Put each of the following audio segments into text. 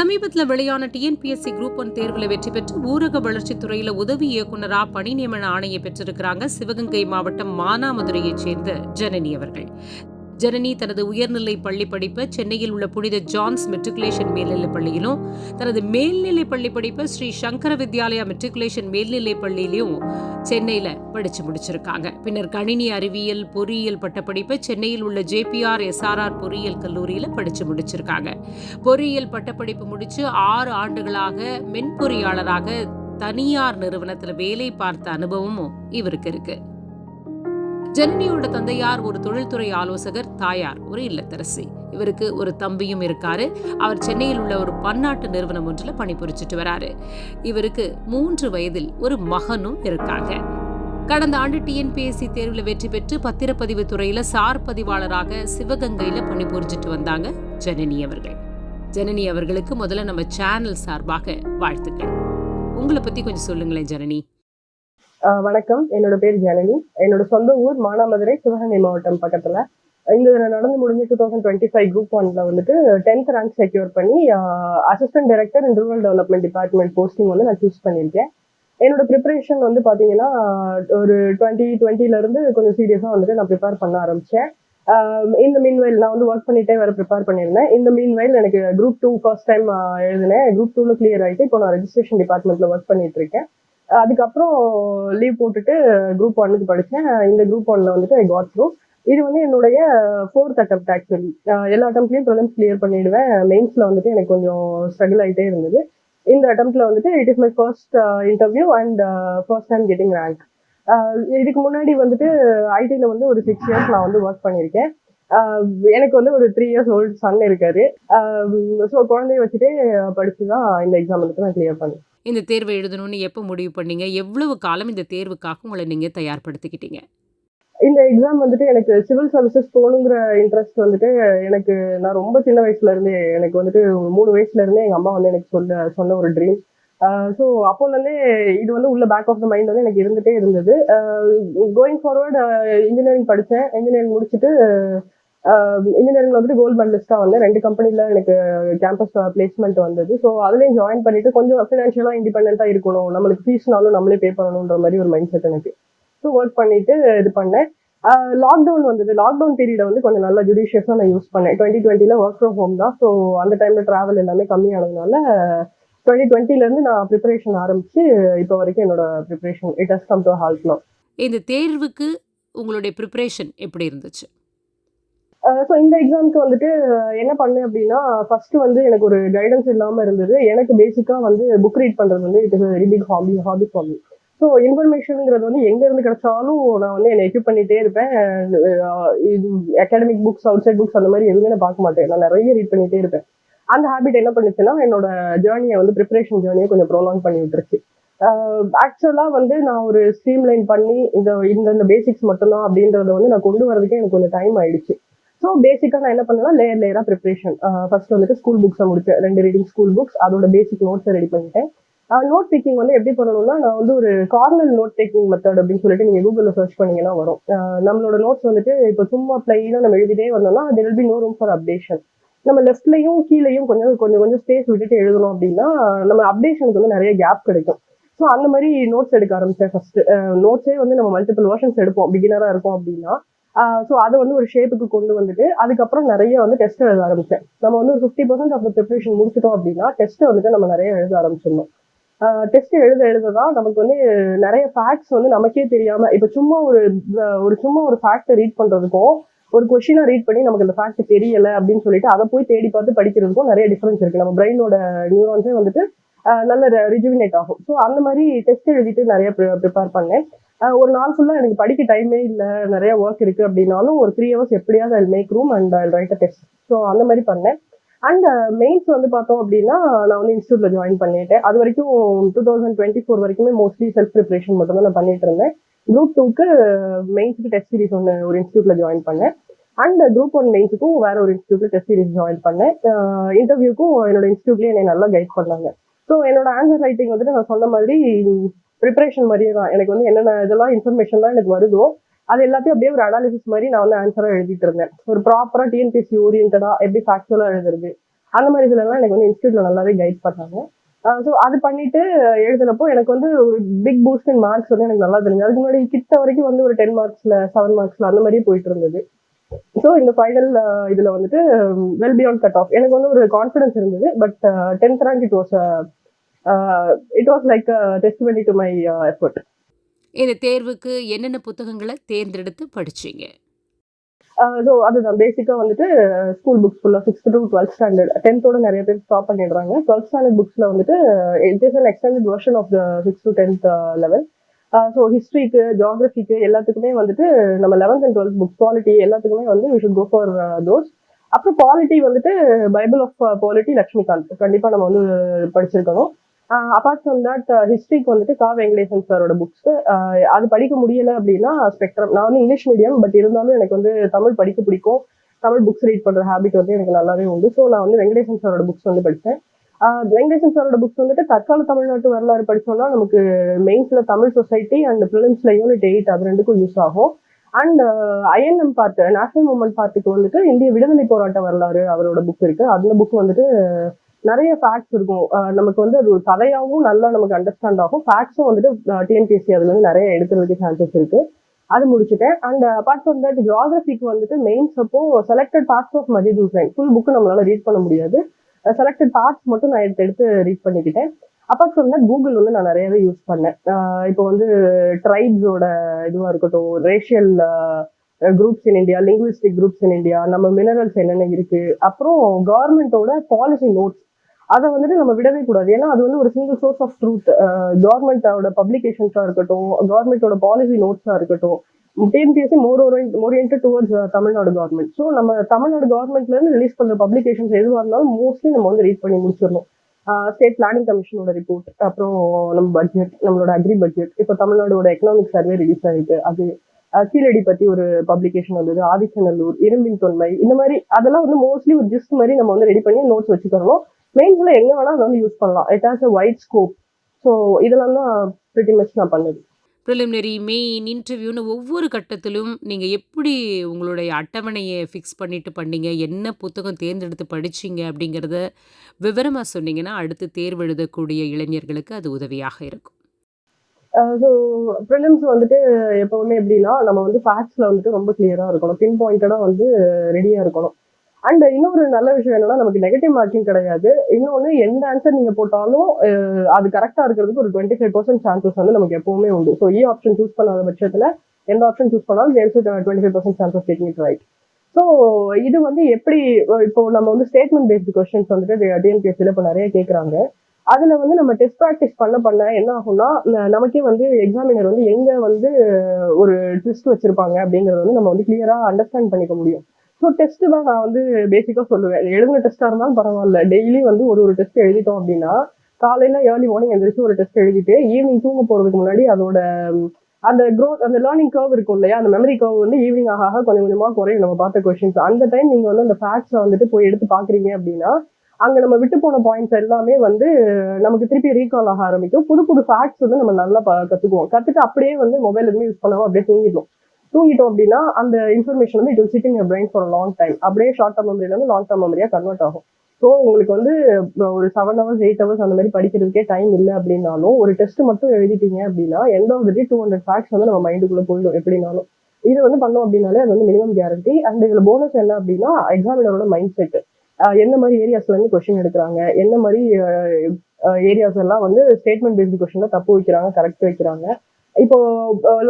சமீபத்தில் வெளியான TNPSC group one தேர்வில் வெற்றி பெற்று ஊரக வளர்ச்சித்துறையில் உதவி இயக்குநராக பணி நியமன ஆணையை பெற்றிருக்கிறாங்க சிவகங்கை மாவட்டம் மானாமதுரையைச் சேர்ந்த ஜனனி அவர்கள். ஜனனி தனது உயர்நிலை பள்ளி படிப்பை சென்னையில் உள்ள புனித ஜான்ஸ் மெட்ரிகுலேஷன் மேல்நிலைப் பள்ளியிலும் தனது மேல்நிலை பள்ளி படிப்பை ஸ்ரீ சங்கர வித்யாலயா மெட்ரிகுலேஷன் மேல்நிலை பள்ளியிலையும் சென்னையில் படித்து முடிச்சிருக்காங்க. பின்னர் கணினி அறிவியல் பொறியியல் பட்டப்படிப்பை சென்னையில் உள்ள ஜேபிஆர் எஸ்ஆர்ஆர் பொறியியல் கல்லூரியில் படித்து முடிச்சிருக்காங்க. பொறியியல் பட்டப்படிப்பு முடித்து ஆறு ஆண்டுகளாக மென்பொறியாளராக தனியார் நிறுவனத்தில் வேலை பார்த்த அனுபவமும் இவருக்கு இருக்குது ஜனனியோட தந்தையார் ஒரு தொழில்துறை ஆலோசகர் தாயார் ஒரு இல்லத்தரசி. இவருக்கு ஒரு தம்பியும் இருக்காரு. அவர் சென்னையில் உள்ள ஒரு பன்னாட்டு நிறுவனம் ஒன்றில் பணிபுரிச்சிட்டு வராரு. இவருக்கு மூன்று வயதில் ஒரு மகனும் இருக்காங்க. கடந்த ஆண்டு டிஎன்பிஎஸ்சி தேர்வில் வெற்றி பெற்று பத்திரப்பதிவு துறையில சார் பதிவாளராக சிவகங்கையில பணிபுரிஞ்சிட்டு வந்தாங்க ஜனனி அவர்கள். ஜனனி அவர்களுக்கு முதல்ல நம்ம சேனல் சார்பாக வாழ்த்துக்கள். உங்களை பத்தி கொஞ்சம் சொல்லுங்களேன் ஜனனி. வணக்கம். என்னோட பேர் ஜனனி. என்னோட சொந்த ஊர் மானாமதுரை சிவகங்கை மாவட்டம் பக்கத்துல. இந்த நடந்து முடிஞ்ச two thousand twenty five group ஒன்ல வந்துட்டு டென்த் ரேங்க் செக்யூர் பண்ணி assistant director in rural development department posting வந்து நான் சூஸ் பண்ணியிருக்கேன். என்னோட ப்ரிப்பரேஷன் வந்து பாத்தீங்கன்னா ஒரு டுவெண்ட்டி டுவெண்ட்டில இருந்து கொஞ்சம் சீரியஸா வந்துட்டு நான் ப்ரிப்பேர் பண்ண ஆரம்பிச்சேன். இந்த மீன்வைல் நான் வந்து ஒர்க் பண்ணிட்டே வர ப்ரிப்பேர் பண்ணியிருந்தேன். இந்த மீன்வைல் எனக்கு குரூப் டூ ஃபர்ஸ்ட் டைம் எழுதினேன். குரூப் டூல கிளியர் ஆகிட்டு இப்போ நான் ரெஜிஸ்ட்ரேஷன் டிபார்ட்மெண்ட்ல ஒர்க் பண்ணிட்டு இருக்கேன். அதுக்கப்புறம் லீவ் போட்டுட்டு குரூப் ஒன்னுக்கு படித்தேன் இந்த குரூப் ஒன்ல வந்துட்டு ஐ காட் த்ரூ இது வந்து என்னுடைய ஃபோர்த் அட்டம் ஆக்சுவலி எல்லா அட்டம்ப்ட்லையும் ப்ரிலிம்ஸ் கிளியர் பண்ணிடுவேன். மெயின்ஸ்ல வந்துட்டு எனக்கு கொஞ்சம் ஸ்ட்ரகிள் ஆகிட்டே இருந்தது. இந்த அட்டம்ப்ட்ல வந்துட்டு it is my first interview and first time getting rank இதுக்கு முன்னாடி வந்துட்டு ஐடியில் வந்து ஒரு சிக்ஸ் இயர்ஸ் நான் வந்து ஒர்க் பண்ணியிருக்கேன். Uh, எனக்கு வந்து ஒரு த்ரீ இயர்ஸ் ஓல்டு சன் இருக்காரு. Uh, ஸோ குழந்தைய வச்சுட்டே படிச்சு தான் இந்த எக்ஸாம் வந்துட்டு நான் கிளியர் பண்ணேன். இந்த தேர்வை எழுதணும்னு எப்போ முடிவு பண்ணீங்க? எவ்வளவு காலம் இந்த தேர்வுக்காக உங்களை நீங்கள் தயார்படுத்திக்கிட்டீங்க? இந்த எக்ஸாம் வந்துட்டு எனக்கு சிவில் சர்வீசஸ் போகணுங்கிற இன்ட்ரெஸ்ட் வந்துட்டு எனக்கு நான் ரொம்ப சின்ன வயசுல இருந்தே எனக்கு வந்துட்டு மூணு வயசுல இருந்தே எங்க அம்மா வந்து எனக்கு சொல்ல சொன்ன ஒரு ட்ரீம் ஸோ அப்போலேருந்தே இது வந்து உள்ள பேக் ஆஃப் த மைண்ட் வந்து எனக்கு இருந்துகிட்டே இருந்தது. கோயிங் ஃபார்வர்டு இன்ஜினியரிங் படித்தேன் இன்ஜினியரிங் முடிச்சுட்டு இன்ஜினியரிங்ல வந்துட்டு கோல்டு மெடலிஸ்டா வந்தேன். ரெண்டு கம்பெனில எனக்கு கேம்பஸ் பிளேஸ்மெண்ட் வந்தது. ஸோ அதுலயும் ஜாயின் பண்ணிட்டு கொஞ்சம் ஃபினான்ஷியலா இண்டிபெண்டா இருக்கணும். நம்மளுக்கு ஃபீஸ்னாலும் நம்மளே பே பண்ணணுன்ற மாதிரி ஒரு மைண்ட் செட் எனக்கு. ஸோ ஒர்க் பண்ணிட்டு இது பண்ணேன். லாக்டவுன் வந்தது. லாக்டவுன் பீரியட வந்து கொஞ்சம் நல்லா ஜுடிஷியஸாக நான் யூஸ் பண்ணேன். டுவெண்ட்டி டுவெண்ட்டில ஒர்க் ஃப்ரம் ஹோம் தான். ஸோ அந்த டைம்ல டிராவல் எல்லாமே கம்மியானதுனால டுவெண்ட்டி டுவெண்ட்டிலேருந்து நான் ப்ரிப்பரேஷன் ஆரம்பிச்சு இப்போ வரைக்கும் என்னோட preparation it has come to halt இந்த தேர்வுக்கு உங்களுடைய ப்ரிப்பரேஷன் எப்படி இருந்துச்சு? ஸோ இந்த எக்ஸாம்க்கு வந்துட்டு என்ன பண்ணேன் அப்படின்னா ஃபர்ஸ்ட் வந்து எனக்கு ஒரு கைடன்ஸ் இல்லாம இருந்தது. எனக்கு பேசிக்கா வந்து புக் ரீட் பண்றது வந்து it is very big hobby hobby for me so இன்ஃபர்மேஷனுங்கிறது வந்து எங்க இருந்து கிடைச்சாலும் நான் வந்து என்னை எக்யூப் பண்ணிட்டே இருப்பேன். இது academic books outside books அந்த மாதிரி எதுவுமே நான் பார்க்க மாட்டேன். நான் நிறைய ரீட் பண்ணிட்டே இருப்பேன். அந்த ஹேபிட் என்ன பண்ணுச்சுன்னா என்னோட ஜேர்னியை வந்து ப்ரிப்பரேஷன் ஜேர்னியை கொஞ்சம் ப்ரோலாங் பண்ணி விட்டுருச்சு. ஆக்சுவலாக வந்து நான் ஒரு ஸ்ட்ரீம் லைன் பண்ணி இந்த இந்த இந்த பேசிக்ஸ் மட்டும்தான் அப்படின்றத வந்து நான் கொண்டு வரதுக்கே எனக்கு கொஞ்சம் டைம் ஆயிடுச்சு. ஸோ பேசிக்காக நான் என்ன பண்ணேன்னா லேயர் லேயராக ப்ரிப்பரேஷன் ஃபர்ஸ்ட் வந்துட்டு ஸ்கூல் புக்ஸை முடிச்சேன் ரெண்டு ரீடிங் ஸ்கூல் புக்ஸ் அதோட பேசிக் நோட்ஸை ரெடி பண்ணிட்டேன். நோட் டேக்கிங் வந்து எப்படி பண்ணணும்னா நான் வந்து ஒரு கார்னர் நோட் டேக்கிங் மெத்தட் அப்படின்னு சொல்லிட்டு நீங்கள் கூகுளில் சர்ச் பண்ணீங்கன்னா வரும். நம்மளோட நோட்ஸ் வந்துட்டு இப்போ சும்மா பிளைனாக நம்ம எழுதிட்டே வந்தோம்னா there will be no room for updation நம்ம லெஃப்ட்லையும் கீழேயும் கொஞ்சம் கொஞ்சம் கொஞ்சம் ஸ்பேஸ் விட்டுட்டு எழுதணும் அப்படின்னா நம்ம அப்டேஷனுக்கு வந்து நிறைய கேப் கிடைக்கும். ஸோ அந்த மாதிரி நோட்ஸ் எடுக்க ஆரம்பிச்சேன் ஃபர்ஸ்ட் நோட்ஸே வந்து நம்ம மல்டிபிள் வேர்ஷன்ஸ் எடுப்போம். பிகினராக இருக்கும் அப்படின்னா ஸோ அதை வந்து ஒரு ஷேப்புக்கு கொண்டு வந்துட்டு அதுக்கப்புறம் நிறைய வந்து டெஸ்ட் எழுத ஆரம்பிச்சேன். நம்ம வந்து ஒரு fifty percent of the preparation முடிச்சிட்டோம் அப்படின்னா டெஸ்ட் வந்துட்டு நம்ம நிறைய எழுத ஆரம்பிச்சிடணும். டெஸ்ட் எழுத எழுத தான் நமக்கு வந்து நிறைய ஃபேக்ட்ஸ் வந்து நமக்கே தெரியாம இப்போ சும்மா ஒரு ஒரு சும்மா ஒரு ஃபேக்ட்டை ரீட் பண்றதுக்கும் ஒரு கொஷினை ரீட் பண்ணி நமக்கு அந்த ஃபேக்ட் தெரியல அப்படின்னு சொல்லிட்டு அதை போய் தேடி பார்த்து படிக்கிறதுக்கும் நிறைய டிஃபரன்ஸ் இருக்கு. நம்ம பிரெயினோட நியூரான்ஸே வந்துட்டு நல்ல ரிஜுவினேட் ஆகும். ஸோ அந்த மாதிரி டெஸ்ட் எழுதிட்டு நிறைய ப்ரிப்பேர் பண்ணேன். ஒரு நாள் ஃபுல்லாக எனக்கு படிக்க டைமே இல்லை. நிறைய ஒர்க் இருக்கு அப்படின்னாலும் ஒரு த்ரீ ஹவர்ஸ் எப்படியாவது I make room and I write a test so அந்த மாதிரி பண்ணேன். அண்ட் மெயின்ஸ் வந்து பார்த்தோம் அப்படின்னா நான் வந்து இன்ஸ்டியூட்டில் ஜாயின் பண்ணிட்டேன். அது வரைக்கும் டூ தௌசண்ட் டுவெண்ட்டி ஃபோர் வரைக்குமே மோஸ்ட்லி செல்ஃப் ப்ரிப்பரேஷன் மட்டும் தான் நான் பண்ணிட்டு இருந்தேன். குரூப் டூக்கு மெயின்ஸுக்கு டெஸ்ட் சீரிஸ் ஒன்று ஒரு இன்ஸ்டியூட்டில் ஜாயின் பண்ணேன். அண்ட் குரூப் ஒன் மெயின்ஸுக்கும் வேற ஒரு இன்ஸ்டியூட்டில் டெஸ்ட் சீரிஸ் ஜாயின் பண்ணேன். இன்டர்வியூக்கும் என்னோட இன்ஸ்டியூட்லேயே என்னை நல்லா கைட் பண்ணாங்க. ஸோ என்னோட ஆன்சர் ரைட்டிங் வந்துட்டு நான் சொன்ன மாதிரி ப்ரிப்பரேஷன் மாதிரியே தான். எனக்கு வந்து என்னென்ன இதெல்லாம் இன்ஃபர்மேஷன்லாம் எனக்கு வருதோ அது எல்லாத்தையும் அப்படியே ஒரு அனாலிசிஸ் மாதிரி நான் வந்து ஆன்சராக எழுதிட்டு இருந்தேன். ஒரு ப்ராப்பராக டிஎன்பிஎஸ்சி ஓரியன்டா எப்படி ஃபேக்சுவலாக எழுதுறது அந்த மாதிரி இதுலலாம் எனக்கு வந்து இன்ஸ்டியூட்ல நல்லாவே கைட் பண்ணாங்க. ஸோ அது பண்ணிட்டு எழுதுனப்போ எனக்கு வந்து ஒரு பிக் பூஸ்ட் இன் மார்க்ஸ் வந்து எனக்கு நல்லா தெரிஞ்சு அதுக்கு முன்னாடி கிட்ட வரைக்கும் வந்து ஒரு டென் மார்க்ஸ்ல செவன் மார்க்ஸ்ல அந்த மாதிரியே போயிட்டு இருந்தது. ஸோ இந்த ஃபைனல் இதில் வந்துட்டு வெல் பியாண்ட் கட் ஆஃப் எனக்கு வந்து ஒரு கான்ஃபிடன்ஸ் இருந்தது but tenth rank it was it was like test to my effort இந்த தேர்வுக்கு என்னென்ன புத்தகங்களை தேர்ந்தெடுத்து படிச்சீங்க? ஸோ அதுதான். பேசிக்காக வந்துட்டு ஸ்கூல் புக்ஸ் ஃபுல்லாக சிக்ஸ்த் டு டுவெல்த் ஸ்டாண்டர்ட் டென்த்தோட நிறைய பேர் ஸ்டாப் பண்ணிடுறாங்க. டுவெல்த் ஸ்டாண்டர்ட் புக்ஸில் வந்துட்டு it is an extended version of the six to tenth level so ஹிஸ்ட்ரிக்கு ஜியாகிரபிக்கு எல்லாத்துக்குமே வந்துட்டு நம்ம eleventh and twelfth books quality எல்லாத்துக்குமே வந்து we should go for those அப்புறம் பாலிட்டி வந்துட்டு பைபிள் ஆஃப் பாலிட்டி லக்ஷ்மிகாந்த் கண்டிப்பாக நம்ம வந்து படிச்சிருக்கணும். அப்பார்ட் ஃப்ரம் தட் ஹிஸ்ட்ரிக்கு வந்துட்டு கா வெங்கடேசன் சாரோட புக்ஸ் அது படிக்க முடியல அப்படின்னா ஸ்பெக்ட்ரம் நான் வந்து இங்கிலீஷ் மீடியம் பட் இருந்தாலும் எனக்கு வந்து தமிழ் படிக்க பிடிக்கும். தமிழ் புக்ஸ் ரீட் பண்ற ஹேபிட் வந்து எனக்கு நல்லாவே உண்டு. ஸோ நான் வந்து வெங்கடேசன் சாரோட புக்ஸ் வந்து படித்தேன் வெங்கடேசன் சாரோட புக்ஸ் வந்துட்டு தற்கால தமிழ்நாட்டு வரலாறு படித்தோம்னா நமக்கு மெயின்ஸ்ல தமிழ் சொசைட்டி அண்ட் பிலிம்ஸ்ல யூனிட் எயிட் அது ரெண்டுக்கும் யூஸ் ஆகும். அண்ட் ஐஎன்எம் பார்த்து நேஷனல் மூமெண்ட் பார்த்துக்கு வந்துட்டு இந்திய விடுதலை போராட்ட வரலாறு அவரோட புக் இருக்கு. அந்த புக் வந்துட்டு நிறைய ஃபேக்ட்ஸ் இருக்கும். நமக்கு வந்து அது ஒரு கதையாகவும் நல்லா நமக்கு அண்டர்ஸ்டாண்ட் ஆகும். ஃபேக்ட்ஸும் வந்துட்டு டிஎன்பிஎஸ்சி அதுல இருந்து நிறைய எடுக்கிறதுக்கு சான்சஸ் இருக்கு. அது முடிச்சுட்டேன். அண்ட் அப்பார்ட் ஃப்ரம் தட் ஜியாகிரபிக்கு வந்துட்டு மெயின்ஸ் அப்போ selected parts of Majid Hussain full book நம்மளால ரீட் பண்ண முடியாது. செலக்டட் பார்ட்ஸ் மட்டும் நான் எடுத்து எடுத்து ரீட் பண்ணிக்கிட்டேன். அப்பார்ட் ஃப்ரம் தட் கூகுள் வந்து நான் நிறையவே யூஸ் பண்ணேன். இப்போ வந்து ட்ரைப்ஸோட இதுவாக இருக்கட்டும் racial groups in India linguistic groups in India நம்ம மினரல்ஸ் என்னென்ன இருக்கு அப்புறம் கவர்மெண்டோட பாலிசி நோட்ஸ் அதை வந்துட்டு நம்ம விடவே கூடாது. ஏன்னா அது வந்து ஒரு சிங்கிள் சோர்ஸ் ஆஃப் ட்ரூத் கவர்மெண்டோட பப்ளிகேஷன்ஸா இருக்கட்டும் கவர்மெண்டோட பாலிசி நோட்ஸா இருக்கட்டும் TNPSC more orient towards Tamil Nadu government so நம்ம தமிழ்நாடு கவர்மெண்ட்ல இருந்து ரிலீஸ் பண்ற பப்ளிகேஷன்ஸ் எதுவாக இருந்தாலும் மோஸ்ட்லி நம்ம வந்து ரீட் பண்ணி முடிச்சிடணும். ஸ்டேட் பிளானிங் கமிஷனோட ரிப்போர்ட் அப்புறம் நம்ம பட்ஜெட் நம்மளோட அக்ரி பட்ஜெட் இப்போ தமிழ்நாடோட எக்கனாமிக் சர்வே ரிலீஸ் ஆயிருக்கு. அது கீழடி பத்தி ஒரு பப்ளிகேஷன் வந்தது. ஆதிச்சநல்லூர் இரும்பின் தொன்மை இந்த மாதிரி அதெல்லாம் வந்து மோஸ்ட்லி ஒரு ஜிஸ்ட் மாதிரி நம்ம வந்து ரெடி பண்ணி நோட்ஸ் வச்சுக்கிறோம் மெயின்ஸ்ல எங்க வேணா அதை வந்து யூஸ் பண்ணலாம். It has a wide scope so இதெல்லாம் தான் பிரிட்டி மச் நான் பண்ணது. ப்ரிலிமினரி மெயின் இன்டர்வியூன்னு ஒவ்வொரு கட்டத்திலும் நீங்கள் எப்படி உங்களுடைய அட்டவணையை ஃபிக்ஸ் பண்ணிட்டு பண்ணீங்க? என்ன புத்தகம் தேர்ந்தெடுத்து படிச்சீங்க? அப்படிங்கிறத விவரமாக சொன்னீங்கன்னா அடுத்து தேர்வு எழுதக்கூடிய இளைஞர்களுக்கு அது உதவியாக இருக்கும். ஸோ ப்ரிலிம்ஸ் வந்துட்டு எப்பவுமே எப்படின்னா நம்ம வந்து ஃபேக்ட்ஸ்ல வந்துட்டு ரொம்ப கிளியரா இருக்கணும். பின் பாயிண்டடா வந்து ரெடியா இருக்கணும். அண்ட் இன்னொரு நல்ல விஷயம் என்னன்னா நமக்கு நெகட்டிவ் மார்க்கிங் கிடையாது. இன்னொன்று எந்த ஆன்சர் நீங்கள் போட்டாலும் அது கரெக்டாக இருக்கிறதுக்கு ஒரு டுவெண்ட்டி ஃபைவ் பர்சன்ட் சான்சஸ் வந்து நமக்கு எப்பவுமே உண்டு. ஸோ ஏ ஆப்ஷன் சூஸ் பண்ணாத பட்சத்தில் எந்த ஆப்ஷன் சூஸ் பண்ணாலும் there's twenty five percent chances taking it right so இது வந்து எப்படி இப்போ நம்ம வந்து ஸ்டேட்மெண்ட் பேஸ்டு கொஸ்டின்ஸ் வந்துட்டு டிஎன்பிஎஸ்சியில் இப்போ நிறைய கேட்குறாங்க அதில் வந்து நம்ம டெஸ்ட் ப்ராக்டிஸ் பண்ண பண்ண என்ன ஆகும்னா நமக்கே வந்து எக்ஸாமினர் வந்து எங்கே வந்து ஒரு ட்விஸ்ட் வச்சுருப்பாங்க அப்படிங்கிறத வந்து நம்ம வந்து கிளியராக அண்டர்ஸ்டாண்ட் பண்ணிக்க முடியும். ஸோ டெஸ்ட் தான் நான் வந்து பேசிக்கா சொல்லுவேன். எழுதின டெஸ்டா இருந்தாலும் பரவாயில்ல. டெய்லி வந்து ஒரு ஒரு டெஸ்ட் எழுதிட்டோம் அப்படின்னா காலையில ஏர்லி மார்னிங் எந்திரிச்சு ஒரு டெஸ்ட் எழுதிட்டு ஈவினிங் தூங்க போறதுக்கு முன்னாடி அதோட அந்த க்ரோத் அந்த லேர்னிங் கர்வ் இருக்கும் இல்லையா? அந்த மெமரி கர்வ் வந்து ஈவினிங் ஆக ஆக கொஞ்சம் கொஞ்சமாக குறையும். நம்ம பார்த்த கொஷின்ஸ் அந்த டைம் நீங்க வந்து அந்த ஃபேக்ட்ஸ்ல வந்துட்டு போய் எடுத்து பாக்குறீங்க அப்படின்னா அங்க நம்ம விட்டு போன பாயிண்ட்ஸ் எல்லாமே வந்து நமக்கு திருப்பி ரீகால் ஆக ஆரம்பிக்கும். புது புது ஃபேக்ட்ஸ் வந்து நம்ம நல்லா கத்துக்குவோம். கத்துட்டு அப்படியே வந்து மொபைல் எதுவுமே யூஸ் பண்ணாம அப்படியே தூங்கிடுவோம். தூங்கிட்டோம் அப்படின்னா அந்த இன்ஃபர்மேஷன் வந்து it will sit in for long time அப்படியே ஷார்ட் டர்ம் மெமரியிலேருந்து லாங் டர்ம் மெமரியாக கன்வெர்ட் ஆகும். ஸோ உங்களுக்கு வந்து ஒரு செவன் ஹவர்ஸ் எயிட் ஹவர்ஸ் அந்த மாதிரி படிக்கிறதுக்கே டைம் இல்லை அப்படின்னாலும் ஒரு டெஸ்ட் மட்டும் எழுதிட்டீங்க அப்படின்னா end of day two hundred facts வந்து நம்ம மைண்டுக்குள்ளே போயிடும் எப்படினாலும் இது வந்து பண்ணோம் அப்படின்னாலே அது வந்து மினிமம் கேரண்டி அண்ட் இதில் போனஸ் என்ன அப்படின்னா எக்ஸாமினரோட மைண்ட் செட் என்ன மாதிரி ஏரியாஸ்லேருந்து கொஷின் எடுக்கிறாங்க? என்ன மாதிரி ஏரியாஸ் எல்லாம் வந்து ஸ்டேட்மெண்ட் பேஸ்டு கொஷினில் தப்பு வைக்கிறாங்க கரெக்ட் வைக்கிறாங்க? இப்போ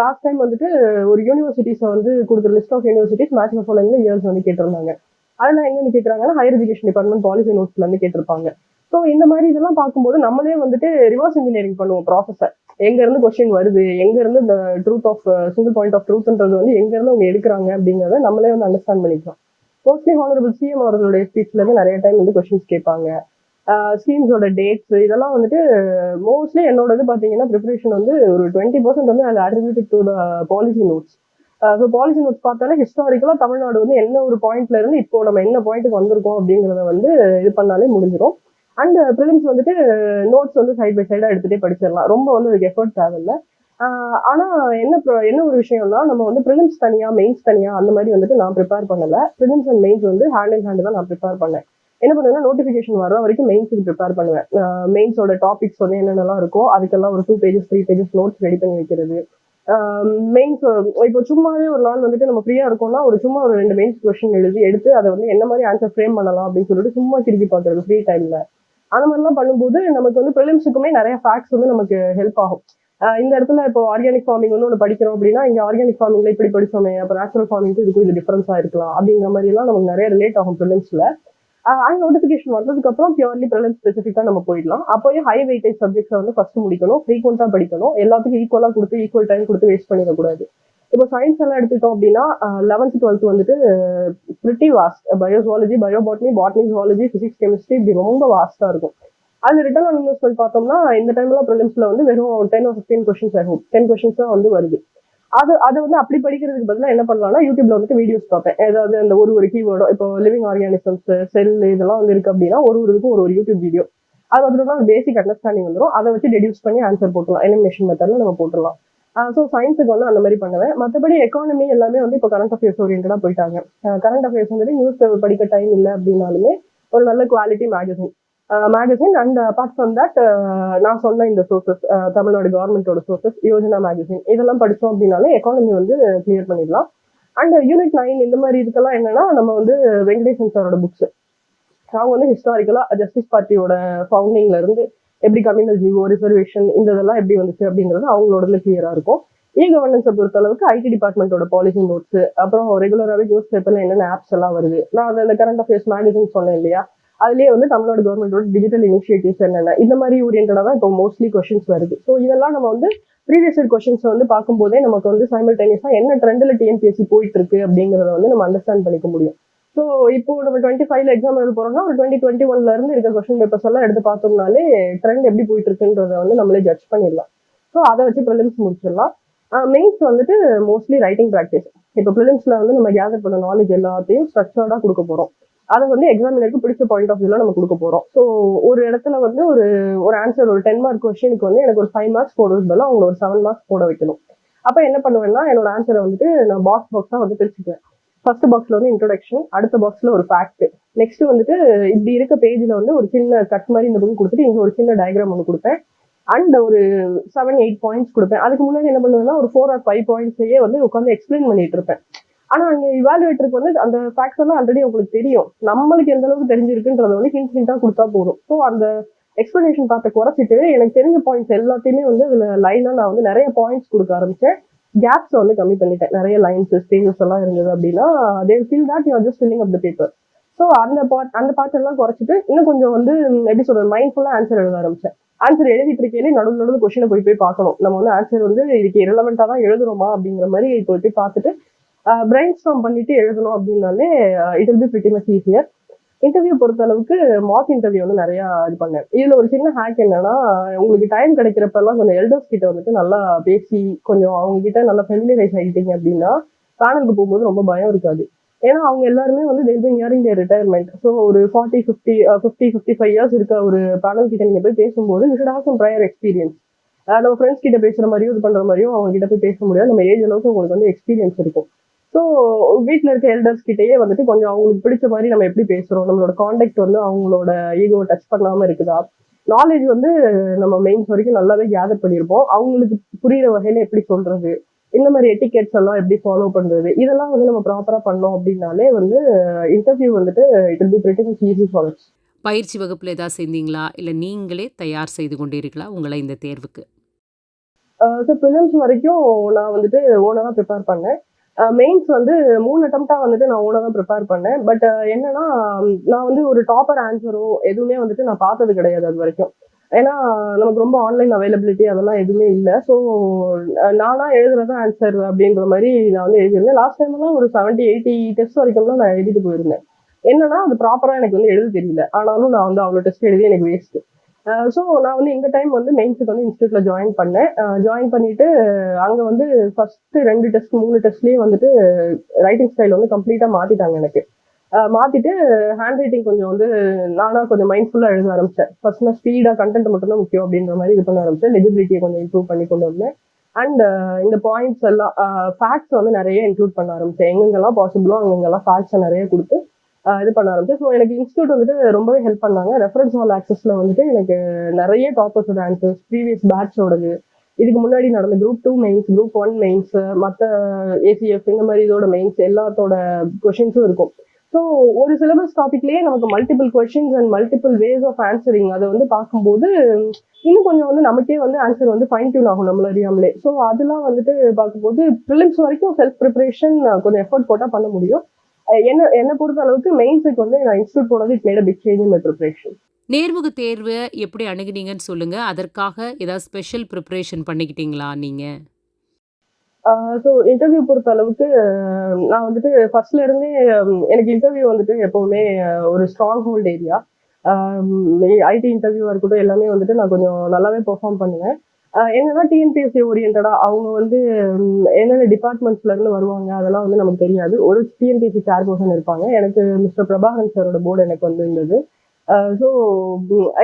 லாஸ்ட் டைம் வந்துட்டு ஒரு யூனிவர்சிட்டிஸ் வந்து கொடுத்த list of universities match of years வந்து கேட்டிருந்தாங்க. அதெல்லாம் எங்கன்னு கேட்கறாங்கன்னா ஹையர் எஜுகேஷன் டிபார்ட்மெண்ட் பாலிசி நோட்ஸ்ல இருந்து கேட்டிருப்பாங்க. ஸோ இந்த மாதிரி இதெல்லாம் பார்க்கும்போது நம்மளே வந்துட்டு ரிவர்ஸ் இன்ஜினியரிங் பண்ணுவோம் ப்ராசஸர் எங்க இருந்து கொஸ்டின் வருது எங்க இருந்து இந்த truth of single point of ட்ரூத்ன்றது வந்து எங்க இருந்து அவங்க எடுக்கிறாங்க அப்படிங்கறத நம்மளே வந்து அண்டர்ஸ்டாண்ட் பண்ணிக்கலாம். மோஸ்ட்லி ஹானரபிள் சிஎம் அவர்களுடைய ஸ்பீச்ல இருந்து நிறைய டைம் வந்து கொஸ்டின்ஸ் கேட்பாங்க. ஸ்கீம்ஸோட டேட்ஸ் இதெல்லாம் வந்துட்டு மோஸ்ட்லி என்னோட இது பார்த்தீங்கன்னா ப்ரிப்பரேஷன் வந்து ஒரு டுவெண்ட்டி பர்சன்ட் வந்து அது attributed to the policy notes so policy notes பார்த்தாலே ஹிஸ்டாரிக்கலாக தமிழ்நாடு வந்து என்ன ஒரு பாயிண்ட்ல இருந்து இப்போ நம்ம என்ன பாயிண்ட்டுக்கு வந்திருக்கோம் அப்படிங்கிறத வந்து இது பண்ணாலே முடிஞ்சிடும் அண்ட் ப்ரிலிம்ஸ் வந்துட்டு நோட்ஸ் வந்து சைட் பை சைடாக எடுத்துகிட்டே படிச்சிடலாம். ரொம்ப வந்து அதுக்கு எஃபர்ட் தேவையில்லை. ஆனால் என்ன என்ன ஒரு விஷயம்னா நம்ம வந்து ப்ரிலிம்ஸ் தனியாக மெயின்ஸ் தனியாக அந்த மாதிரி வந்துட்டு நான் ப்ரிப்பேர் பண்ணலை. ப்ரிலிம்ஸ் அண்ட் மெயின்ஸ் வந்து ஹேண்ட் இன் ஹேண்ட் தான் நான் ப்ரிப்பேர் பண்ணேன். என்ன பண்ணுவேன்னா நோட்டிஃபிகேஷன் வர வரைக்கும் மெயின்ஸுக்கு ப்ரிப்பேர் பண்ணுவேன். மெயின்ஸோட டாபிக்ஸ் வந்து என்னென்னலாம் இருக்கோ அதுக்கெல்லாம் ஒரு two pages three pages notes ready பண்ணி வைக்கிறது. மெயின்ஸ் இப்போ சும்மாவே ஒரு நாள் வந்துட்டு நம்ம ஃப்ரீயா இருக்கோம்னா ஒரு சும்மா ஒரு ரெண்டு மெயின்ஸ் கொஸ்டின் எழுதி எடுத்து அதை வந்து என்ன மாதிரி ஆன்சர் ஃப்ரேம் பண்ணலாம் அப்படின்னு சொல்லிட்டு சும்மா திருப்பி பார்க்கறது ஃப்ரீ டைம்ல அந்த மாதிரிலாம் பண்ணும்போது நமக்கு வந்து ப்ரிலிம்ஸுக்குமே நிறைய ஃபேக்ட்ஸ் வந்து நமக்கு ஹெல்ப் ஆகும். இந்த இடத்துல இப்போ ஆர்கானிக் ஃபார்மிங் வந்து ஒன்று படிக்கிறோம் அப்படின்னா இங்கே ஆர்கானிக் ஃபார்மிங்ல இப்படி படிச்சோமே அப்போ நேச்சுரல் ஃபார்மிங்க்கு இதுக்கும் இது டிஃபரன்ஸா இருக்கலாம் அப்படிங்கிற மாதிரிலாம் நமக்கு நிறைய ரிலேட் ஆகும் ப்ரிலிம்ஸில் அண்ட் நோட்டிஃபிகேஷன் வந்ததுக்கு அப்புறம் பியூர்லி ப்ரிலிம் ஸ்பெசிஃபிக்கா நம்ம போயிடலாம். அப்போயே ஹை வெயிட்டேஜ் சப்ஜெக்ட்ஸ் வந்து ஃபர்ஸ்ட் முடிக்கணும் ஃப்ரீக்வெண்டா படிக்கணும். எல்லாத்துக்கும் ஈக்குவலா கொடுத்து ஈக்குவல் டைம் கொடுத்து வேஸ்ட் பண்ணிடக்கூடாது. இப்போ சயின்ஸ் எல்லாம் எடுத்துட்டோம் அப்படின்னா லெவன்த் டுவெல்த் வந்துட்டு pretty vast biozoology biobotany botany zoology physics chemistry இப்படி ரொம்ப வாஸ்டா இருக்கும். அது ரிட்டர்ன் ஆன் இன்வெஸ்ட்மெண்ட் பார்த்தோம்னா இந்த டைம்ல ப்ரிலிம்ஸ்ல வந்து வெறும் டென் ஆர் ஃபிஃப்டீன் கொஸ்டின்ஸ் ஆகும். டென் கொஸ்டின்ஸ் தான் வந்து வருது. அது அது வந்து அப்படி படிக்கிறதுக்கு பதிலாக என்ன பண்ணலாம்னா யூடியூப்ல வந்துட்டு வீடியோஸ் பார்ப்பேன். ஏதாவது அந்த ஒரு ஒரு கீவேர்டோ இப்போ லிவிங் ஆர்கானிசம்ஸ் செல் இதெல்லாம் வந்து இருக்கு அப்படின்னா ஒரு ஒரு இதுக்கும் ஒரு ஒரு யூடியூப் வீடியோ அது வந்துட்டு பேசிக் அண்டர்ஸ்டாண்டிங் வந்துடும் அதை வச்சு டெடியூஸ் பண்ணி ஆன்சர் போட்டுலாம் எலிமினேஷன் மெத்தட்ல நம்ம போட்டுடலாம் ஸோ சயின்ஸுக்கு வந்து அந்த மாதிரி பண்ணுவேன். மற்றபடி எக்கானமி எல்லாமே வந்து இப்போ கரண்ட் அஃபேர்ஸ் ஓரியன்டாக போயிட்டாங்க. கரண்ட் அஃபேர்ஸ் வந்துட்டு நியூஸ் பேப்பர் படிக்க டைம் இல்லை அப்படின்னாலுமே ஒரு நல்ல quality magazine magazine and apart from that நான் சொன்ன இந்த சோர்சஸ் தமிழ்நாடு கவர்மெண்டோட சோர்சஸ் யோஜனா மேகசின் இதெல்லாம் படித்தோம் அப்படின்னாலே எக்கானமி வந்து கிளியர் பண்ணிடலாம். அண்ட் யூனிட் நைன் இந்த மாதிரி இதுக்கெல்லாம் என்னன்னா நம்ம வந்து வெங்கடேசன் சாரோட புக்ஸ் அவங்க வந்து ஹிஸ்டாரிக்கலா ஜஸ்டிஸ் பார்ட்டியோட ஃபவுண்டிங்ல இருந்து எப்படி கம்யூனல் ஜீவோ ரிசர்வேஷன் இந்த இதெல்லாம் எப்படி வந்துச்சு அப்படிங்கிறது அவங்களோடதுல கிளியரா இருக்கும். இ கவர்னன்ஸை பொறுத்த அளவுக்கு ஐடி டிபார்ட்மெண்ட்டோட பாலிசி நோட்ஸ் அப்புறம் ரெகுலராகவே நியூஸ் பேப்பர்ல என்னென்ன ஆப்ஸ் எல்லாம் வருது. நான் அதில் அந்த கரண்ட் அஃபேர்ஸ் மேகசின் சொன்னேன் இல்லையா? அதுலயே வந்து தமிழ்நாடு கவர்மெண்டோட டிஜிட்டல் இனிஷியேட்டிவ்ஸ் என்னென்ன இந்த மாதிரி ஓரியன்டாக தான் இப்போ மோஸ்ட்லி கொஷின்ஸ் வருது. ஸோ இதெல்லாம் நம்ம வந்து ப்ரீவியஸ் இயர் கொஷின்ஸ் வந்து பார்க்கும்போதே நமக்கு வந்து சைமல்டேனியஸாக என்ன ட்ரெண்டில் டிஎன்பிஎஸ்சி போயிட்டு இருக்கு அப்படிங்கிறத வந்து நம்ம அண்டர்ஸ்டாண்ட் பண்ணிக்க முடியும். ஸோ இப்போ நம்ம டுவெண்ட்டி ஃபைவ்ல எக்ஸாம் எழுத போறோம்னா ஒரு டுவெண்ட்டி டுவெண்ட்டி ஒன்ல இருந்து இருக்க கொஸ்டின் பேப்பர்ஸ் எல்லாம் எடுத்து பார்த்தோம்னாலே ட்ரெண்ட் எப்படி போயிட்டு இருக்குன்றத வந்து நம்மளே ஜட்ஜ் பண்ணிடலாம். ஸோ அதை வச்சு ப்ரிலிம்ஸ் முடிச்சிடலாம். மெயின்ஸ் வந்துட்டு மோஸ்ட்லி ரைட்டிங் ப்ராக்டிஸ் இப்போ ப்ரிலிம்ஸ்ல வந்து நம்ம கேதர் பண்ண நாலேஜ் எல்லாத்தையும் ஸ்ட்ரக்சர்டா கொடுக்க போறோம். அதை வந்து எக்ஸாமினருக்கு பிடிச்ச பாயிண்ட் ஆஃப் வியூல நம்ம கொடுக்க போறோம். ஸோ ஒரு இடத்துல வந்து ஒரு ஒரு ஆன்சர் ஒரு டென் மார்க் கொஸ்டினுக்கு வந்து எனக்கு ஒரு ஃபைவ் மார்க்ஸ் போடுறது பதிலாக அவங்க ஒரு செவன் மார்க்ஸ் போட வைக்கணும். அப்போ என்ன பண்ணுவேன்னா என்னோட ஆன்சரை வந்துட்டு நான் பாக்ஸ் பாக்ஸாக வந்து பிரிச்சுக்குவேன். ஃபர்ஸ்ட் பாக்ஸ்ல வந்து இன்ட்ரோடக்ஷன் அடுத்த பாக்ஸ்ல ஒரு ஃபேக்ட் நெக்ஸ்ட் வந்துட்டு இப்படி இருக்க பேஜ்ல வந்து ஒரு சின்ன கட் மாதிரி இந்த புக் கொடுத்துட்டு இங்க ஒரு சின்ன டயக்ராம் ஒன்று கொடுப்பேன். அண்ட் ஒரு செவன் எயிட் பாயிண்ட்ஸ் கொடுப்பேன். அதுக்கு முன்னாடி என்ன பண்ணுவேன்னா ஒரு ஃபோர் ஆர் ஃபைவ் பாயிண்ட்ஸையே வந்து உட்காந்து எக்ஸ்பிளைன் பண்ணிட்டு இருப்பேன். ஆனா அங்க இவாலுவேட்டருக்கு வந்து அந்த ஃபேக்ட்ஸ் எல்லாம் ஆல்ரெடி உங்களுக்கு தெரியும். நம்மளுக்கு எந்த அளவுக்கு தெரிஞ்சிருக்குன்றத வந்து ஹிண்ட் ஹிண்டா கொடுத்தா போதும். ஸோ அந்த எக்ஸ்பிளனேஷன் பார்த்த குறைச்சிட்டு எனக்கு தெரிஞ்ச பாயிண்ட்ஸ் எல்லாத்தையுமே வந்து இதுல லைனா நான் வந்து நிறைய பாயிண்ட்ஸ் கொடுக்க ஆரம்பிச்சேன். கேப்ஸ் வந்து கம்மி பண்ணிட்டேன். நிறைய லைன்ஸ் ஸ்டேஜஸ் எல்லாம் இருந்தது அப்படின்னா they feel that you just filling up the paper so அந்த பார்ட் அந்த பார்ட் எல்லாம் குறைச்சிட்டு இன்னும் கொஞ்சம் வந்து எப்படி சொல்றது மைண்ட்ஃபுல்லாக ஆன்சர் எழுத ஆரம்பிச்சேன். ஆன்சர் எழுதிட்டு இருக்கையிலே நடுவு நடுவு கொஸ்டினை போய் போய் பார்க்கணும். நம்ம வந்து ஆன்சர் வந்து இதுக்கு இரலவெண்டா தான் எழுதுறோமா அப்படிங்கிற மாதிரி போய் போய் பார்த்துட்டு பிரெயின் ஸ்ட்ராம் பண்ணிட்டு எழுதணும் அப்படின்னாலே it will be pretty much easier interview பொறுத்த அளவுக்கு மார்க் இன்டர்வியூ வந்து நிறைய இது பண்ணேன். இதுல ஒரு சின்ன ஹேக் என்னன்னா உங்களுக்கு டைம் கிடைக்கிறப்பெல்லாம் கொஞ்சம் எல்டர்ஸ் கிட்ட வந்துட்டு நல்லா பேசி கொஞ்சம் அவங்க கிட்ட நல்லா ஃபெமிலியரைஸ் ஆகிட்டீங்க அப்படின்னா பேனலுக்கு போகும்போது ரொம்ப பயம் இருக்காது. ஏன்னா அவங்க எல்லாருமே வந்து they'll be nearing the retirement so ஒரு forty fifty fifty fifty five years இருக்க ஒரு பேனல் கிட்ட நீங்க போய் பேசும்போது you should have some prior experience நம்ம ஃப்ரெண்ட்ஸ் கிட்ட பேசுற மாதிரியும் இது பண்ற மாதிரியும் அவங்க கிட்ட போய் பேச முடியாது. நம்ம ஏஜ் அளவுக்கு உங்களுக்கு வந்து எக்ஸ்பீரியன்ஸ் இருக்கும். ஸோ வீட்டில் இருக்க எல்டர்ஸ் கிட்டயே வந்துட்டு கொஞ்சம் அவங்களுக்கு பிடிச்ச மாதிரி நம்ம எப்படி பேசுறோம்? நம்மளோட காண்டாக்ட் வந்து அவங்களோட ஈகோ டச் பண்ணாம இருக்குதா? நாலேஜ் வந்து நம்ம மெயின்ஸ் வரைக்கும் நல்லாவே கேதர் பண்ணியிருப்போம். அவங்களுக்கு புரியுற வகையில எப்படி சொல்றது? இந்த மாதிரி எட்டிகெட்ஸ் எல்லாம் எப்படி ஃபாலோ பண்றது? இதெல்லாம் வந்து நம்ம ப்ராப்பரா பண்ணோம் அப்படின்னாலே வந்து இன்டர்வியூ வந்துட்டு it will be pretty easy for us பயிற்சி வகுப்புல ஏதாவது சேர்ந்தீங்களா? இல்ல நீங்களே தயார் செய்து கொண்டீர்களா உங்களை இந்த தேர்வுக்கு? ஸோ ப்ரிலிம்ஸ் வரைக்கும் நான் வந்துட்டு ஓனாக ப்ரிப்பேர் பண்ணேன். மெயின்ஸ் வந்து மூணு அட்டம்ப்டா வந்துட்டு நான் ஓனாக தான் ப்ரிப்பேர் பண்ணேன். பட் என்னன்னா நான் வந்து ஒரு டாப்பர் ஆன்சரோ எதுவுமே வந்துட்டு நான் பார்த்தது கிடையாது அது வரைக்கும். ஏன்னா நமக்கு ரொம்ப ஆன்லைன் அவைலபிலிட்டி அதெல்லாம் எதுவுமே இல்லை. ஸோ நானா எழுதுறது ஆன்சர் அப்படிங்கிற மாதிரி நான் வந்து எழுதியிருந்தேன். லாஸ்ட் டைம்லாம் ஒரு செவன்ட்டி எயிட்டி டெஸ்ட் வரைக்கும்லாம் நான் எழுதிட்டு போயிருந்தேன். என்னன்னா அது ப்ராப்பரா எனக்கு வந்து எழுத தெரியல. ஆனாலும் நான் வந்து அவ்வளோ டெஸ்ட் எழுதி எனக்கு வேஸ்ட்டு ஸோ நான் வந்து இந்த டைம் வந்து மெயின்ஸுக்கு வந்து இன்ஸ்டியூட்ல ஜாயின் பண்ணேன். ஜாயின் பண்ணிட்டு அங்கே வந்து ஃபர்ஸ்ட் ரெண்டு டெஸ்ட் மூணு டெஸ்ட்லேயே வந்துட்டு ரைட்டிங் ஸ்டைல் வந்து கம்ப்ளீட்டாக மாற்றிட்டாங்க எனக்கு. மாத்திட்டு ஹேண்ட் ரைட்டிங் கொஞ்சம் வந்து நானாக கொஞ்சம் மைண்ட்ஃபுல்லாக எழுத ஆரம்பித்தேன் ஃபர்ஸ்ட் நான் ஸ்பீடாக கண்டென்ட் மட்டும் தான் முக்கியம் அப்படின்ற மாதிரி இது பண்ண ஆரம்பித்தேன் லெஜிபிலிட்டியை கொஞ்சம் இம்ப்ரூவ் பண்ணி கொண்டு வந்தேன். அண்ட் இந்த பாயிண்ட்ஸ் எல்லாம் ஃபேக்ட்ஸ் வந்து நிறைய இன்க்ளூட் பண்ண ஆரம்பிச்சேன். எங்கெங்கெல்லாம் பாசிபிளோ அங்கெங்கெல்லாம் ஃபேக்ட்ஸை நிறைய கொடுத்து இது பண்ண ஆரம்பிச்சேன். ஸோ எனக்கு இன்ஸ்டியூட் வந்துட்டு ரொம்பவே ஹெல்ப் பண்ணாங்க. ரெஃபரன்ஸ் ஹால் ஆக்சஸ்ல வந்துட்டு எனக்கு நிறைய டாப்பர்ஸோட ஆன்சர்ஸ் ப்ரீவியஸ் பேட்சோடது இதுக்கு முன்னாடி நடந்த group two mains group one mains மற்ற ஏசிஎஃப் இந்த மாதிரி இதோட மெயின்ஸ் எல்லாத்தோட கொஷின்ஸும் இருக்கும். ஸோ ஒரு சிலபஸ் டாபிக்லேயே நமக்கு multiple questions and multiple ways of answering அதை வந்து பார்க்கும்போது இன்னும் கொஞ்சம் வந்து நமக்கே வந்து ஆன்சர் வந்து ஃபைன் டியூன் ஆகும் நம்மள அறியாமலே. ஸோ அதெல்லாம் வந்துட்டு பார்க்கும்போது ப்ரிலிம்ஸ் வரைக்கும் செல்ஃப் ப்ரிப்பரேஷன் கொஞ்சம் எஃபர்ட் போட்டால் பண்ண முடியும். என்ன என்னை பொறுத்த அளவுக்கு மெயின்ஸுக்கு வந்து நான் இன்ஸ்டியூட் போனது it made big change my preparation நேர்முக தேர்வு எப்படி அணுகுனீங்கன்னு சொல்லுங்க. அதற்காக ஏதாவது ஸ்பெஷல் ப்ரிப்பரேஷன் பண்ணிக்கிட்டீங்களா நீங்க? ஸோ இன்டர்வியூ பொறுத்த அளவுக்கு நான் வந்துட்டு ஃபர்ஸ்ட்ல இருந்தே எனக்கு இன்டர்வியூ வந்துட்டு எப்பவுமே ஒரு ஸ்ட்ராங் ஹோல்ட் ஏரியா ஐடி இன்டர்வியூவாக இருக்கட்டும் எல்லாமே வந்துட்டு நான் கொஞ்சம் நல்லாவே பெர்ஃபார்ம் பண்ணுவேன். என்னன்னா டிஎன்பிஎஸ்சி ஓரியன்டா அவங்க வந்து என்னென்ன டிபார்ட்மெண்ட்ஸ்ல இருந்து வருவாங்க அதெல்லாம் வந்து நமக்கு தெரியாது. ஒரு டிஎன்பிஎஸ்சி சேர் பர்சன் இருப்பாங்க. எனக்கு மிஸ்டர் பிரபாகரன் சாரோட போர்டு எனக்கு வந்து இருந்தது. ஸோ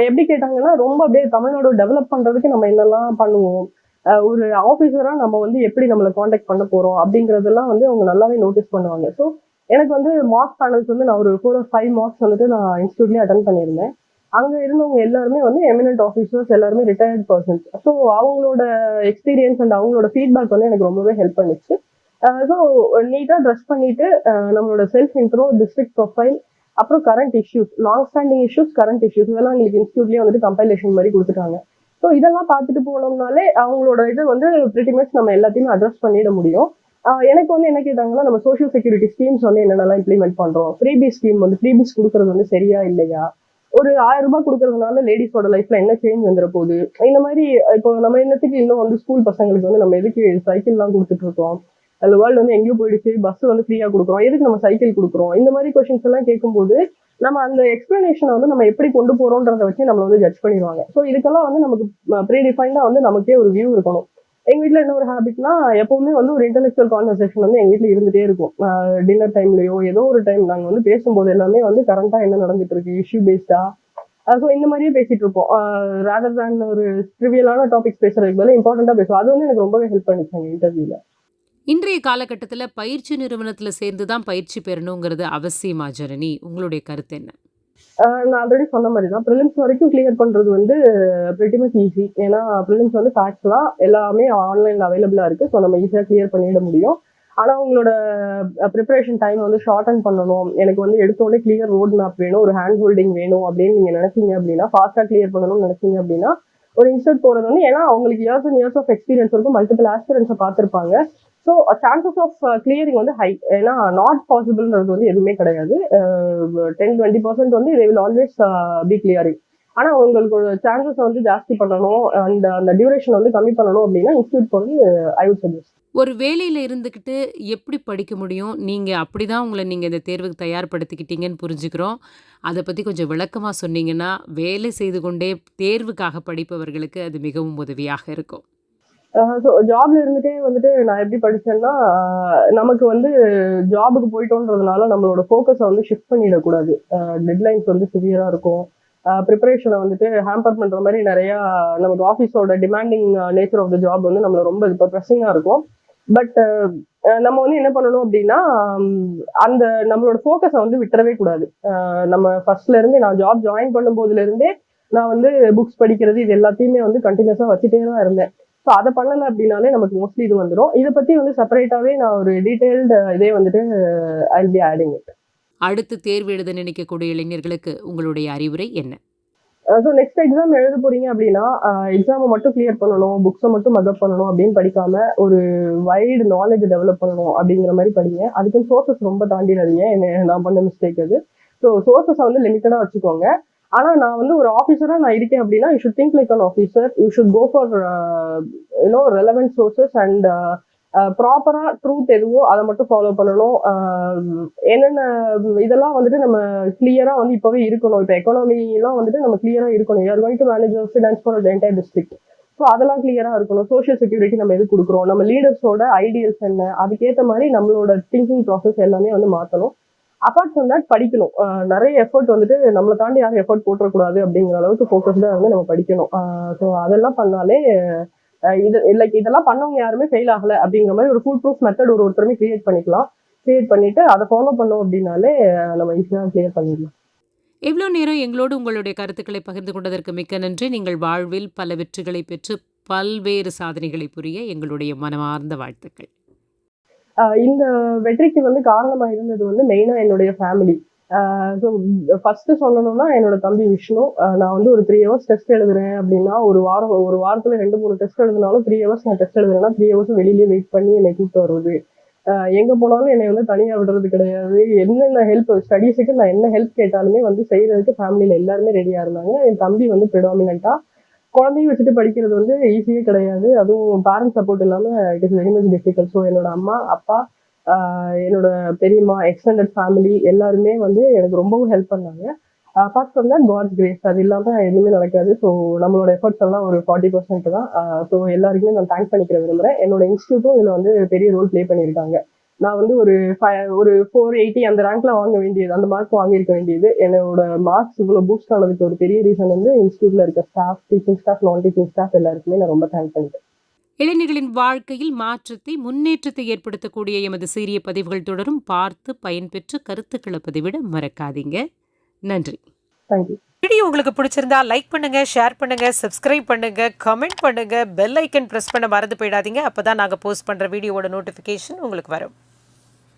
எப்படி கேட்டாங்கன்னா ரொம்ப அப்படியே தமிழ்நாடு டெவலப் பண்றதுக்கு நம்ம என்னெல்லாம் பண்ணுவோம்? ஒரு ஆஃபீஸராக நம்ம வந்து எப்படி நம்மளை காண்டாக்ட் பண்ண போகிறோம் அப்படிங்கிறதெல்லாம் வந்து அவங்க நல்லாவே நோட்டீஸ் பண்ணுவாங்க. ஸோ எனக்கு வந்து மார்க் பேனல்ஸ் வந்து நான் ஒரு ஃபோர் ஆர் ஃபைவ் மார்க்ஸ் வந்துட்டு நான் இன்ஸ்டியூட்லேயே அட்டன் பண்ணியிருந்தேன். அங்க இருந்தவங்க எல்லாருமே வந்து எமினன்ட் ஆஃபீஸர்ஸ் எல்லாருமே ரிட்டையர்ட் பர்சன்ஸ் ஸோ அவங்களோட எக்ஸ்பீரியன்ஸ் அண்ட் அவங்களோட ஃபீட்பேக் வந்து எனக்கு ரொம்பவே ஹெல்ப் பண்ணிச்சு. ஸோ நீட்டாக ட்ரெஸ் பண்ணிட்டு uh, நம்மளோட செல்ஃப் இன்ட்ரோ டிஸ்ட்ரிக்ட் ப்ரொஃபைல் அப்புறம் current issues long standing issues current issues இதெல்லாம் எங்களுக்கு இன்ஸ்டியூட்லேயே வந்துட்டு கம்பைலேஷன் மாதிரி கொடுத்துட்டாங்க. ஸோ இதெல்லாம் பார்த்துட்டு போனோம்னாலே அவங்களோட இது வந்து pretty நம்ம எல்லாத்தையுமே அட்ரஸ் பண்ணிட முடியும். Uh, எனக்கு வந்து என்ன கேட்டாங்கன்னா நம்ம சோஷியல் செக்யூரிட்டி ஸ்கீம்ஸ் வந்து என்னென்னலாம் இம்ப்ளிமெண்ட் பண்ணுறோம் ஃப்ரீபி ஸ்கீம் வந்து ஃப்ரீபிஸ் கொடுக்கறது வந்து சரியா இல்லையா? ஒரு ஆயிரம் ரூபாய் கொடுக்கறதுனால லேடிஸோட லைஃப்ல என்ன சேஞ்ச் வந்துட போகுது? இந்த மாதிரி இப்போ நம்ம என்னத்துக்கு இன்னும் வந்து ஸ்கூல் பசங்களுக்கு வந்து நம்ம எதுக்கு சைக்கிள்லாம் கொடுத்துட்டு இருக்கோம்? அந்த வேர்ல்டு வந்து எங்கேயோ போயிடுச்சு பஸ் வந்து ஃப்ரீயா கொடுக்குறோம். எதுக்கு நம்ம சைக்கிள் கொடுக்குறோம்? இந்த மாதிரி கொஷின்ஸ் எல்லாம் கேட்கும்போது நம்ம அந்த எக்ஸ்பிளனேஷனை வந்து நம்ம எப்படி கொண்டு போறோம்ன்றத வச்சு நம்மளை வந்து ஜட்ஜ் பண்ணிடுவாங்க. ஸோ இதுக்கெல்லாம் வந்து நமக்கு ப்ரீடிஃபைண்டாக வந்து நமக்கே ஒரு வியூ இருக்கணும். எங்க வீட்ல என்ன ஒரு ஹேபிட்னா எப்பவுமே வந்து ஒரு இன்டெலெக்சுவல் கான்வர்சேஷன் வந்து எங்க வீட்டில் இருந்துட்டே இருக்கும். டின்னர் டைம்லயோ ஏதோ ஒரு டைம் நாங்க வந்து பேசும்போது எல்லாமே வந்து கரண்டா என்ன நடந்துட்டு இருக்கு இஷ்யூ பேஸ்டா ஸோ இந்த மாதிரியே பேசிட்டு இருப்போம். ரேதர் தேன் ஒரு ட்ரிவியலான டாபிக்ஸ் பேசுறதுக்கு பதிலா இம்பார்ட்டண்ட்டாக பேசுவோம். அது வந்து எனக்கு ரொம்பவே ஹெல்ப் பண்ணித்தாங்க இன்டர்வியூவில் இன்றைய காலகட்டத்தில் பயிற்சி நிறுவனத்தில் சேர்ந்து தான் பயிற்சி பெறணுங்கிறது அவசியமா ஜனனி? உங்களுடைய கருத்து என்ன? நான் ஆல்ரெடி சொன்ன மாதிரி தான் ப்ரிலிம்ஸ் வரைக்கும் கிளியர் பண்ணுறது வந்து pretty ஈஸி ஏன்னா ப்ரிலிம்ஸ் வந்து ஃபேக்ட்ஸ்லாம் எல்லாமே ஆன்லைனில் அவைலபிளாக இருக்குது ஸோ நம்ம ஈஸியாக கிளியர் பண்ணிட முடியும். ஆனால் உங்களோட ப்ரிப்பரேஷன் டைம் வந்து ஷார்டன் பண்ணணும். எனக்கு வந்து எடுத்தோடனே கிளியர் ரோட் மேப் வேணும். ஒரு ஹேண்ட் ஹோல்டிங் வேணும் அப்படின்னு நீங்கள் நினச்சிங்க அப்படின்னா ஃபாஸ்ட்டாக கிளியர் பண்ணணும்னு நினச்சிங்க அப்படின்னா ஒரு இன்ஸ்டியூட் போகிறது வந்து ஏன்னா அவங்களுக்கு years and years of experience இருக்கும் மல்டிபிள் ஆஸ்பிரன்ஸை பார்த்துருப்பாங்க. ஸோ சான்சஸ் ஆஃப் கிளியரிங் வந்து ஹை ஏன்னா நாட் பாசிபிள்ன்றது வந்து எதுவுமே கிடையாது. டென் டுவெண்ட்டி பர்சன்ட் வந்து இதை வில் ஆல்வேஸ் பி கிளியரிங் ஆனால் உங்களுக்கு சான்சஸ் வந்து ஜாஸ்தி பண்ணணும் அண்ட் அந்த டியூரேஷன் வந்து கம்மி பண்ணணும் அப்படின்னா இன்ஸ்டியூட் வந்து ஐ வுட் சஜஸ்ட் ஒரு வேலையில் இருந்துக்கிட்டு எப்படி படிக்க முடியும்? நீங்கள் அப்படி தான் உங்களை நீங்கள் இந்த தேர்வுக்கு தயார்படுத்திக்கிட்டீங்கன்னு புரிஞ்சுக்கிறோம். அதை பற்றி கொஞ்சம் விளக்கமாக சொன்னீங்கன்னா வேலை செய்து கொண்டே தேர்வுக்காக படிப்பவர்களுக்கு அது மிகவும் உதவியாக இருக்கும். ஸோ ஜாப்ல இருந்துட்டே வந்துட்டு நான் எப்படி படித்தேன்னா நமக்கு வந்து ஜாபுக்கு போயிட்டோன்றதுனால நம்மளோட ஃபோக்கஸை வந்து ஷிஃப்ட் பண்ணிடக்கூடாது. டெட்லைன்ஸ் வந்து சிவியராக இருக்கும். ப்ரிப்பரேஷனை வந்துட்டு ஹேம்பர் பண்ணுற மாதிரி நிறையா நமக்கு ஆஃபீஸோட demanding nature of the job வந்து நம்மள ரொம்ப இப்போ ப்ரெஸ்ஸிங்காக இருக்கும். பட் நம்ம வந்து என்ன பண்ணணும் அப்படின்னா அந்த நம்மளோட ஃபோக்கஸை வந்து விட்டுறவே கூடாது. நம்ம ஃபர்ஸ்ட்லேருந்து நான் ஜாப் ஜாயின் பண்ணும் நான் வந்து புக்ஸ் படிக்கிறது இது எல்லாத்தையுமே வந்து கண்டினியூஸாக வச்சுட்டே தான் இருந்தேன். ஸோ அதை பண்ணல அப்படின்னாலே நமக்கு மோஸ்ட்லி இது வந்துடும் இதை பத்தி வந்து செப்பரேட்டாவே நான் ஒரு டீடைல்டு இதே வந்துட்டு ஐ பி ஆடிங் இட் அடுத்து தேர்வு எழுத நினைக்கக்கூடிய இளைஞர்களுக்கு உங்களுடைய அறிவுரை என்ன? ஸோ நெக்ஸ்ட் எக்ஸாம் எழுத போறீங்க அப்படின்னா எக்ஸாமை மட்டும் கிளியர் பண்ணணும் புக்ஸை மட்டும் மகப் பண்ணணும் அப்படின்னு படிக்காம ஒரு வைடு நாலேஜ் டெவலப் பண்ணணும் அப்படிங்கிற மாதிரி படிங்க. அதுக்கு சோர்சஸ் ரொம்ப தாண்டிடாதீங்க. என்ன நான் பண்ண மிஸ்டேக் அது. ஸோ சோர்சஸை வந்து லிமிட்டடாக வச்சுக்கோங்க. ஆனா நான் வந்து ஒரு ஆஃபீஸரா நான் இருக்கேன் அப்படின்னா you should think like an officer you should go for you know relevant sources and ப்ராப்பராக ட்ரூத் எதுவோ அதை மட்டும் ஃபாலோ பண்ணணும். Uh, என்னென்ன இதெல்லாம் வந்துட்டு நம்ம கிளியராக வந்து இப்போவே இருக்கணும். இப்போ எக்கனாமிலாம் வந்துட்டு நம்ம கிளியராக இருக்கணும். யார் going to manage finance for entire district so அதெல்லாம் கிளியராக இருக்கணும். சோஷியல் செக்யூரிட்டி நம்ம எது கொடுக்குறோம்? நம்ம லீடர்ஸோட ஐடியல்ஸ் என்ன? அதுக்கேற்ற மாதிரி நம்மளோட திங்கிங் ப்ராசஸ் எல்லாமே வந்து மாற்றணும் அப்பார்ட் ஃப்ரம் தட் படிக்கணும். நிறைய எஃபர்ட் வந்துட்டு நம்மளை தாண்டி யாரும் எஃபர்ட் போட்டுறக்கூடாது அப்படிங்கிற அளவுக்கு ஃபோக்கஸ்டாக வந்து நம்ம படிக்கணும். ஸோ அதெல்லாம் பண்ணாலே இது லைக் இதெல்லாம் பண்ணவங்க யாருமே ஃபெயில் ஆகலை அப்படிங்கிற மாதிரி ஒரு ஃபுல் ப்ரூஃப் மெத்தட் ஒரு ஒருத்தருமே கிரியேட் பண்ணிக்கலாம். கிரியேட் பண்ணிட்டு அதை ஃபாலோ பண்ணோம் அப்படின்னாலே நம்ம ஈஸியாக கிளியர் பண்ணிடலாம். இவ்வளோ நேரம் எங்களோடு உங்களுடைய கருத்துக்களை பகிர்ந்து கொண்டதற்கு மிக்க நன்றி. நீங்கள் வாழ்வில் பல வெற்றிகளை பெற்று பல்வேறு சாதனைகளை புரிய எங்களுடைய மனமார்ந்த வாழ்த்துக்கள். இந்த வெற்றிக்கு வந்து காரணமா இருந்தது வந்து மெயினா என்னுடைய ஃபேமிலி ஸோ ஃபர்ஸ்ட் சொல்லணும்னா என்னோட தம்பி விஷ்ணு. நான் வந்து ஒரு த்ரீ ஹவர்ஸ் டெஸ்ட் எழுதுறேன் அப்படின்னா ஒரு வாரம் ஒரு வாரத்துல ரெண்டு மூணு டெஸ்ட் எழுதினாலும் த்ரீ ஹவர்ஸ் நான் டெஸ்ட் எழுதுறேன்னா த்ரீ ஹவர்ஸ் வெளியிலேயே வெயிட் பண்ணி என்னை கூப்பிட்டு வருவது. எங்கே எங்க போனாலும் என்னை வந்து தனியா விடுறது கிடையாது. என்னென்ன ஹெல்ப் ஸ்டடீஸுக்கு நான் என்ன ஹெல்ப் கேட்டாலுமே வந்து செய்யறதுக்கு ஃபேமிலியில எல்லாருமே ரெடியா இருந்தாங்க. என் தம்பி வந்து ப்ரிடாமினா குழந்தையும் வச்சுட்டு படிக்கிறது வந்து ஈஸியே கிடையாது. அதுவும் பேரண்ட்ஸ் சப்போர்ட் இல்லாமல் it is very much difficult so என்னோட அம்மா அப்பா என்னோட பெரியம்மா எக்ஸ்டெண்டட் ஃபேமிலி எல்லாருமே வந்து எனக்கு ரொம்பவும் ஹெல்ப் பண்ணாங்க. Apart from that God's grace அது இல்லாமல் எதுவுமே நடக்காது. ஸோ நம்மளோட எஃபர்ட்ஸ் எல்லாம் ஒரு ஃபார்ட்டி பர்சன்ட் தான். ஸோ எல்லாருக்குமே நான் தேங்க் பண்ணிக்கிற விரும்புகிறேன் என்னோட இன்ஸ்டியூட்டும் இதில் வந்து பெரிய ரோல் ப்ளே பண்ணியிருக்காங்க. நான் வந்து ஒரு ஃபைவ் ஒரு ஃபோர் எயிட்டி அந்த ரேங்க்ல வாங்க வேண்டியது அந்த மார்க் வாங்கியிருக்க வேண்டியது. என்னோட மார்க்ஸ் இவ்வளோ பூஸ்ட் ஆனதுக்கு ஒரு பெரிய ரீசன் வந்து இன்ஸ்டியூட்ல இருக்க staff teaching staff non teaching staff எல்லாருக்குமே நான் ரொம்ப தேங்க் பண்ணிக்கிறேன். இளைஞர்களின் வாழ்க்கையில் மாற்றத்தை முன்னேற்றத்தை ஏற்படுத்தக்கூடிய எமது சீரிய பதிவுகள் தொடரும். பார்த்து பயன்பெற்று கருத்துக்களை பதிவிட மறக்காதீங்க. நன்றி. தேங்க்யூ வீடியோ உங்களுக்கு பிடிச்சிருந்தா லைக் பண்ணுங்க ஷேர் பண்ணுங்க சப்ஸ்கிரைப் பண்ணுங்க கமெண்ட் பண்ணுங்க பெல் ஐக்கன் பிரஸ் பண்ண மறந்து போயிடாதீங்க. அப்பதான் நாங்க போஸ்ட் பண்ற வீடியோவோட நோட்டிபிகேஷன் உங்களுக்கு வரும்.